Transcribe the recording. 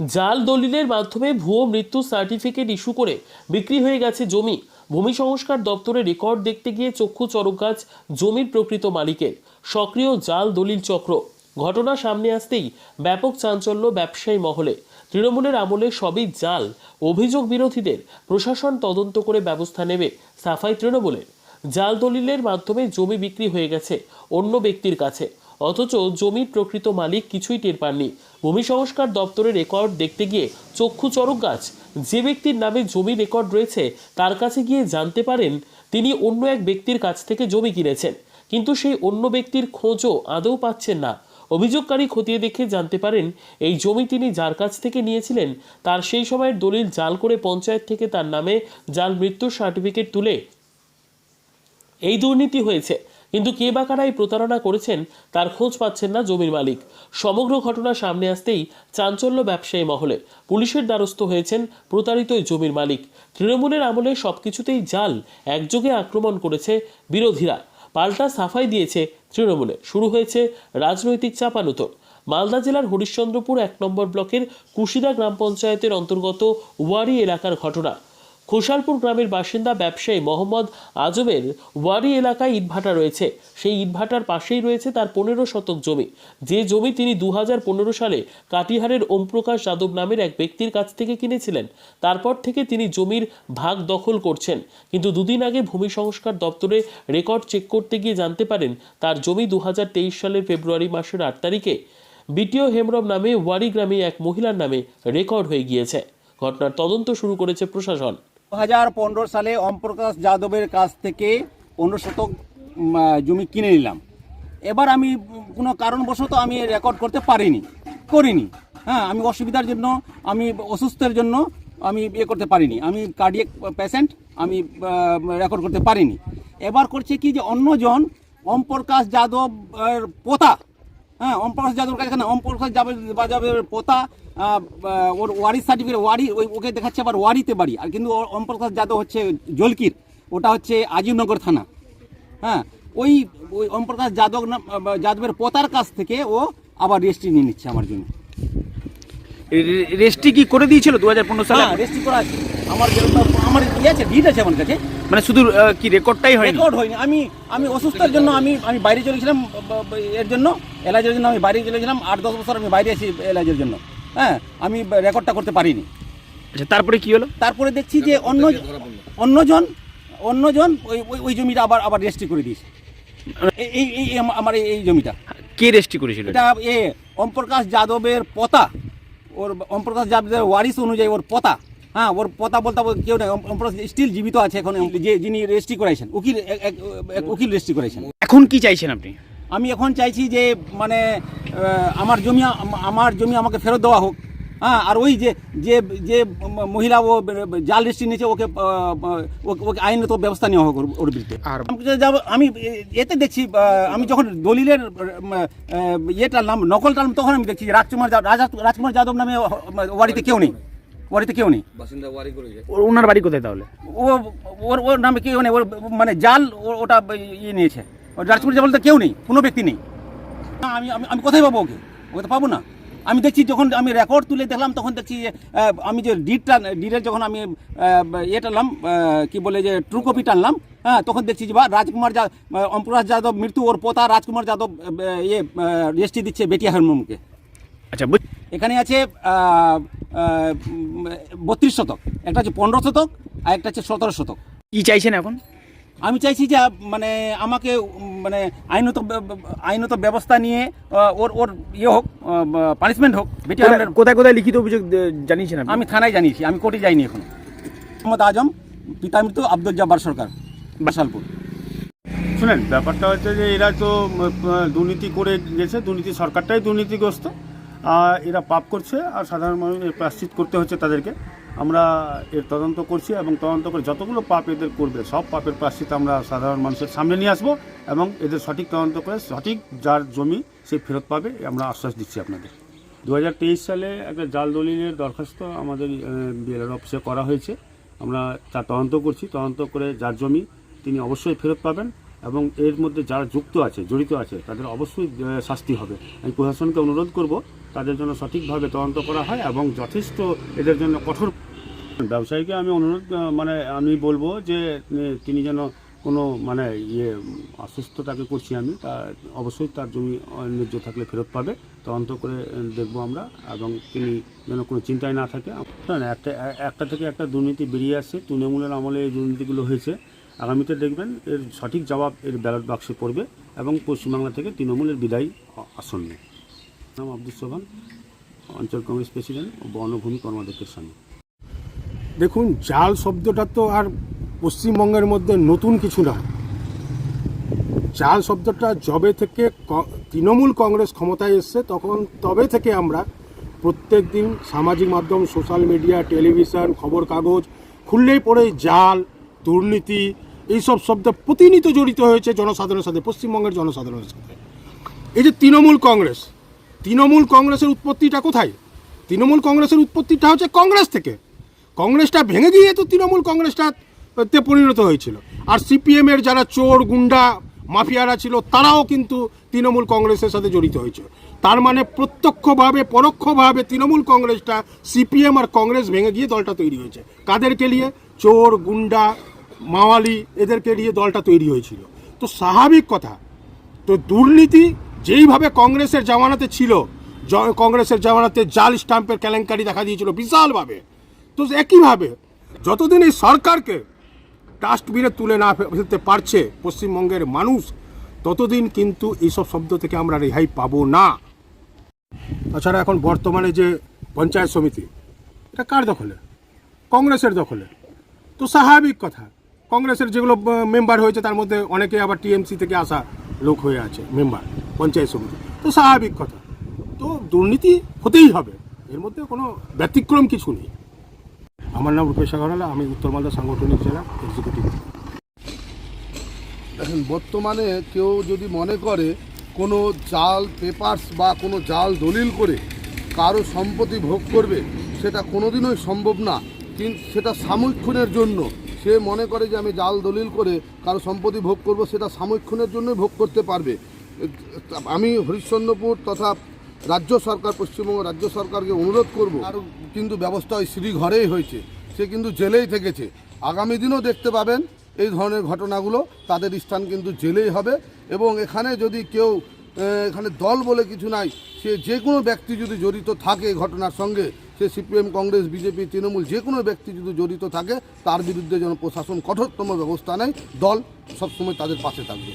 জাল দলিলের মাধ্যমে ভুয়ো মৃত্যু সার্টিফিকেট ইস্যু করে বিক্রি হয়ে গেছে জমি। ভূমি সংস্কার দপ্তরে রেকর্ড দেখতে গিয়ে চক্ষু চরক গাছ জমির প্রকৃত মালিকের। সক্রিয় জাল দলিল চক্র। ঘটনা সামনে আসতেই ব্যাপক চাঞ্চল্য ব্যবসায়ী মহলে। তৃণমূলের আমলে সবই জাল। অভিযোগ বিরোধীদের প্রশাসন তদন্ত করে ব্যবস্থা নেবে সাফাই তৃণমূলের। জাল দলিলের মাধ্যমে জমি বিক্রি হয়ে গেছে অন্য ব্যক্তির কাছে। অথচ জমির প্রকৃত মালিক কিছুই টের পাননি। ভূমি সংস্কার দপ্তরের রেকর্ড দেখতে গিয়ে চক্ষু চরক গাছ। যে ব্যক্তির নামে জমি রেকর্ড রয়েছে, তার কাছে গিয়ে জানতে পারেন তিনি অন্য এক ব্যক্তির কাছ থেকে জমি কিনেছেন। কিন্তু সেই অন্য ব্যক্তির খোঁজও আদৌ পাচ্ছেন না। অভিযোগকারী খতিয়ে দেখে জানতে পারেন, এই জমি তিনি যার কাছ থেকে নিয়েছিলেন, তার সেই সময়ের দলিল জাল করে পঞ্চায়েত থেকে তার নামে জাল মৃত্যুর সার্টিফিকেট তুলে এই দুর্নীতি হয়েছে। কিন্তু কে বা কারা এই প্রতারণা করেছেন তার খোঁজ পাচ্ছেন না জমির মালিক। সমগ্র ঘটনা সামনে আসতেই চাঞ্চল্য ব্যবসায়ী মহলে। পুলিশের দ্বারস্থ হয়েছেন প্রতারিত জমির মালিক। তৃণমূলের আমলে সবকিছুতেই জাল, একযোগে আক্রমণ করেছে বিরোধীরা। পাল্টা সাফাই দিয়েছে তৃণমূলে। শুরু হয়েছে রাজনৈতিক চাপানুতর মালদা জেলার হরিশ্চন্দ্রপুর এক নম্বর ব্লকের কুশিদা গ্রাম পঞ্চায়েতের অন্তর্গত ওয়ারি এলাকার ঘটনা। খোসালপুর গ্রামের বাসিন্দা ব্যবসায়ী মোহাম্মদ আজমের ওয়ারি এলাকায় ইটভাটা রয়েছে। সেই ইটভাটার পাশেই রয়েছে তার পনেরো শতক জমি। যে জমি তিনি দু সালে কাটিহারের ওমপ্রকাশ যাদব নামের এক ব্যক্তির কাছ থেকে কিনেছিলেন, তারপর থেকে তিনি জমির ভাগ দখল করছেন। কিন্তু দুদিন আগে ভূমি সংস্কার দপ্তরে রেকর্ড চেক করতে গিয়ে জানতে পারেন, তার জমি দু হাজার তেইশ সালের ফেব্রুয়ারি মাসের আট তারিখে। বিটিও হেমরম নামে ওয়ারি গ্রামে এক মহিলার নামে রেকর্ড হয়ে গিয়েছে। ঘটনার তদন্ত শুরু করেছে প্রশাসন। দু হাজার পনেরো সালে ওমপ্রকাশ যাদবের কাছ থেকে পনেরো শতক জমি কিনে নিলাম। এবার আমি কোনো কারণবশত আমি রেকর্ড করতে পারিনি, করিনি। হ্যাঁ আমি অসুবিধার জন্য, আমি অসুস্থের জন্য আমি ইয়ে করতে পারিনি। আমি কার্ডিয়াক পেশেন্ট আমি রেকর্ড করতে পারিনি। এবার করছে কি যে অন্যজন ওমপ্রকাশ যাদব এর পোতা হ্যাঁ ওম প্রকাশ যাদবের কাছে না ওম প্রকাশ যাদব- যাদবের পোতা ওর ওয়ারি সার্টিফিকেট ওয়ারি ওই ওকে দেখাচ্ছে আবার ওয়ারিতে বাড়ি। আর কিন্তু ওম যাদব হচ্ছে জলকির ওটা হচ্ছে আজিমনগর থানা। হ্যাঁ ওই ওই ওম প্রকাশ যাদব যাদবের পোতার কাছ থেকে ও আবার রেজিস্ট্রি নিয়ে নিচ্ছে আমার জন্য। রেস্ট্রি কি করে দিয়েছিল দু হাজার পনেরো সালে? হ্যাঁ রেজিস্ট্রি করা আছে। আমার যেরকম আমার ইয়ে আছে? ডিট আছে আমার কাছে। মানে শুধু কি রেকর্ডটাই হয়নি? রেকর্ড হয়নি। আমি আমি অসুস্থের জন্য আমি আমি বাইরে চলেছিলাম এর জন্য এলাজের জন্য আমি বাইরে চলেছিলাম আট দশ বছর আমি বাইরে আছি এলাজের জন্য। হ্যাঁ আমি রেকর্ডটা করতে পারিনি। আচ্ছা তারপরে কি হলো? তারপরে দেখছি যে অন্য অন্যজন অন্যজন ওই ওই- ওই জমিটা আবার আবার রেজিস্ট্রি করে দিয়েছে। এই- এই এই আমার এই- এই জমিটা। কে রেস্ট্রি করেছিল এটা? এ ওমপ্রকাশ যাদবের পতা। ওর ওমপ্রকাশ যাদবের ওয়ারিস অনুযায়ী ওর পতা। হ্যাঁ ওর পতা বলতে কেউ নেই স্টিল জীবিত আছে এখন যে যিনি রেজিস্ট্রি করাইছেন উকিল উকিল রেজিস্ট্রি করাইছেন। এখন কি চাইছেন আপনি? আমি এখন চাইছি যে মানে আমার জমি আমার জমি আমাকে ফেরত দেওয়া হোক হ্যাঁ আর ওই যে যে যে মহিলা ও জাল রেজিস্ট্রি নিয়েছে ওকে ওকে আইনত ব্যবস্থা নেওয়া হোক ওর- বিরুদ্ধে। আর আমি যাব- আমি এতে দেখছি আমি যখন দলিলের উম, আহ, ইয়ে টানলাম নকল টানলাম তখন আমি দেখছি রাজকুমার রাজা রাজকুমার যাদব নামে ওয়ারিতে কেউ নেই। ওয়ারিতে কেউ নেই? ওনার বাড়ি কোথায় তাহলে? ও ওর ওর নামে কেউ নেই ওর মানে জাল ও- ওটা ইয়ে নিয়েছে। ওর রাজকুমার যাদব বলতে কেউ নেই কোনো ব্যক্তি নেই। না, আমি আমি আমি কোথায় পাবো ওকে? ওকে তো পাবো না। আমি দেখছি যখন আমি রেকর্ড তুলে দেখলাম তখন দেখছি যে, আমি যে ডিডটা ডিডের যখন আমি ইয়ে টানলাম আহ, কি বলে যে ট্রু কপি টানলাম হ্যাঁ তখন দেখছি যে বা রাজকুমার যা অম্পুরাজ যাদব মৃত্যু ওর পোতা রাজকুমার যাদব ইয়ে রেজিস্ট্রি দিচ্ছে বেটিয়া হারমোমকে আচ্ছা বুঝ- এখানে আছে বত্রিশ শতক। একটা হচ্ছে পনেরো শতক আর একটা হচ্ছে সতেরো শতক। কি চাইছেন এখন? আমি চাইছি যে মানে আমাকে মানে আইনত আইনত ব্যবস্থা নিয়ে ওর ওর ইয়ে হোক পানিশমেন্ট হোক বেটি কোথায়- কোথায় লিখিত অভিযোগ জানিয়েছেন আমি থানায় জানিয়েছি আমি কোর্টে যাইনি এখন। মোহাম্মদ আজম পিতা মৃত্যু আব্দুল জব্বার সরকার বাসালপুর। শুনেন ব্যাপারটা হচ্ছে যে এরা তো দুর্নীতি করে গেছে দুর্নীতি সরকারটাই দুর্নীতিগ্রস্ত। এরা পাপ করছে আর সাধারণ মানুষ প্রাশ্চিত করতে হচ্ছে তাদেরকে। আমরা এর তদন্ত করছি এবং তদন্ত করে যতগুলো পাপ এদের করবে, সব পাপের প্রাশ্চিত আমরা সাধারণ মানুষের সামনে নিয়ে আসব এবং এদের সঠিক তদন্ত করে, সঠিক যার জমি সে ফেরত পাবে আমরা আশ্বাস দিচ্ছি আপনাদের। দু হাজার তেইশ সালে একটা জাল দলিলের দরখাস্ত আমাদের বিএলআর অফিসে করা হয়েছে। আমরা তা তদন্ত করছি। তদন্ত করে যার জমি তিনি অবশ্যই ফেরত পাবেন। এবং এর মধ্যে যারা যুক্ত আছে, জড়িত আছে, তাদের অবশ্যই শাস্তি হবে। আমি প্রশাসনকে অনুরোধ করব, তাদের জন্য সঠিকভাবে তদন্ত করা হয় এবং যথেষ্ট এদের জন্য কঠোর ব্যবসায়ীকে আমি অনুরোধ মানে আমি বলব যে তিনি যেন কোনো মানে ইয়ে অসুস্থতাকে করছি আমি, তা অবশ্যই তার জমি ন্যায্য থাকলে ফেরত পাবে। তদন্ত করে দেখব আমরা, এবং তিনি যেন কোনো চিন্তায় না থাকে। না একটা একটা থেকে একটা দুর্নীতি বেরিয়ে আসছে। তৃণমূলের আমলে এই দুর্নীতিগুলো হয়েছে। আগামীতে দেখবেন এর সঠিক জবাব এর ব্যালট বাক্সে পড়বে এবং পশ্চিমবাংলা থেকে তৃণমূলের বিদায় আসন্ন নাম আব্দুল সোহান অঞ্চল কংগ্রেস প্রেসিডেন্ট ও বর্ণভূমি কর্মাধ্যক্ষের স্বামী দেখুন, জাল শব্দটা তো আর পশ্চিমবঙ্গের মধ্যে নতুন কিছু না। জাল শব্দটা যবে থেকে তৃণমূল কংগ্রেস ক্ষমতায় এসছে, তখন তবে থেকে আমরা প্রত্যেক দিন সামাজিক মাধ্যম, সোশ্যাল মিডিয়া, টেলিভিশন খবর কাগজ খুললেই পড়ে জাল, দুর্নীতি এইসব শব্দ প্রতিনিয়ত জড়িত হয়েছে জনসাধারণের সাথে, পশ্চিমবঙ্গের জনসাধারণের সাথে। এই যে তৃণমূল কংগ্রেস, তৃণমূল কংগ্রেসের উৎপত্তিটা কোথায়? তৃণমূল কংগ্রেসের উৎপত্তিটা হচ্ছে কংগ্রেস থেকে। কংগ্রেসটা ভেঙে গিয়ে তো তৃণমূল কংগ্রেসটা তে পরিণত হয়েছিল। আর সিপিএমের যারা চোর, গুন্ডা, মাফিয়ারা ছিল, তারাও কিন্তু তৃণমূল কংগ্রেসের সাথে জড়িত হয়েছে। তার মানে প্রত্যক্ষভাবে, পরোক্ষভাবে তৃণমূল কংগ্রেসটা সিপিএম আর কংগ্রেস ভেঙে গিয়ে দলটা তৈরি হয়েছে। কাদেরকে নিয়ে? চোর, গুন্ডা মাওয়ালি এদেরকে নিয়ে দলটা তৈরি হয়েছিল। তো স্বাভাবিক কথা, তো দুর্নীতি যেইভাবে কংগ্রেসের জামানাতে ছিল কংগ্রেসের জামানাতে জাল স্টাম্পের কেলেঙ্কারি দেখা দিয়েছিল বিশালভাবে। তো একইভাবে যতদিন এই সরকারকে ডাস্টবিনে তুলে না ফেলতে পারছে পশ্চিমবঙ্গের মানুষ, ততদিন কিন্তু এইসব শব্দ থেকে আমরা রেহাই পাবো না। তাছাড়া এখন বর্তমানে যে পঞ্চায়েত সমিতি, এটা কার দখলে? কংগ্রেসের দখলে। তো স্বাভাবিক কথা কংগ্রেসের যেগুলো মেম্বার হয়েছে, তার মধ্যে অনেকে আবার টিএমসি থেকে আসা লোক হয়ে আছে, মেম্বার, পঞ্চায়েত সমিতি। তো স্বাভাবিক কথা। তো দুর্নীতি হতেই হবে। এর মধ্যে কোনো ব্যতিক্রম কিছু নেই। আমার নাম রূপেশ আগরওয়ালা আমি উত্তর মালদা সাংগঠনিক জেলা এক্সিকিউটিভ দেখেন, বর্তমানে কেউ যদি মনে করে কোনো জাল পেপারস বা কোনো জাল দলিল করে কারও সম্পত্তি ভোগ করবে, সেটা কোনোদিনই সম্ভব না। কিন্তু সেটা সাময়িকক্ষণের জন্য। সে মনে করে যে আমি জাল দলিল করে কারও সম্পত্তি ভোগ করব, সেটা সাময়িকক্ষণের জন্যই ভোগ করতে পারবে। আমি হরিশ্চন্দ্রপুর তথা রাজ্য সরকার, পশ্চিমবঙ্গ রাজ্য সরকারকে অনুরোধ করব, আর কিন্তু ব্যবস্থা ওই শ্রী ঘরেই হয়েছে। সে কিন্তু জেলেই থেকেছে। আগামী দিনও দেখতে পাবেন এই ধরনের ঘটনাগুলো। তাদের স্থান কিন্তু জেলেই হবে এবং এখানে যদি কেউ এখানে দল বলে কিছু নাই, সে যে কোনো ব্যক্তি যদি জড়িত থাকে ঘটনার সঙ্গে সে সিপিএম, কংগ্রেস, বিজেপি, তৃণমূল যে কোনো ব্যক্তি যদি জড়িত থাকে, তার বিরুদ্ধে যেন প্রশাসন কঠোরতম ব্যবস্থা নেয়, দল সবসময় তাদের পাশে থাকবে।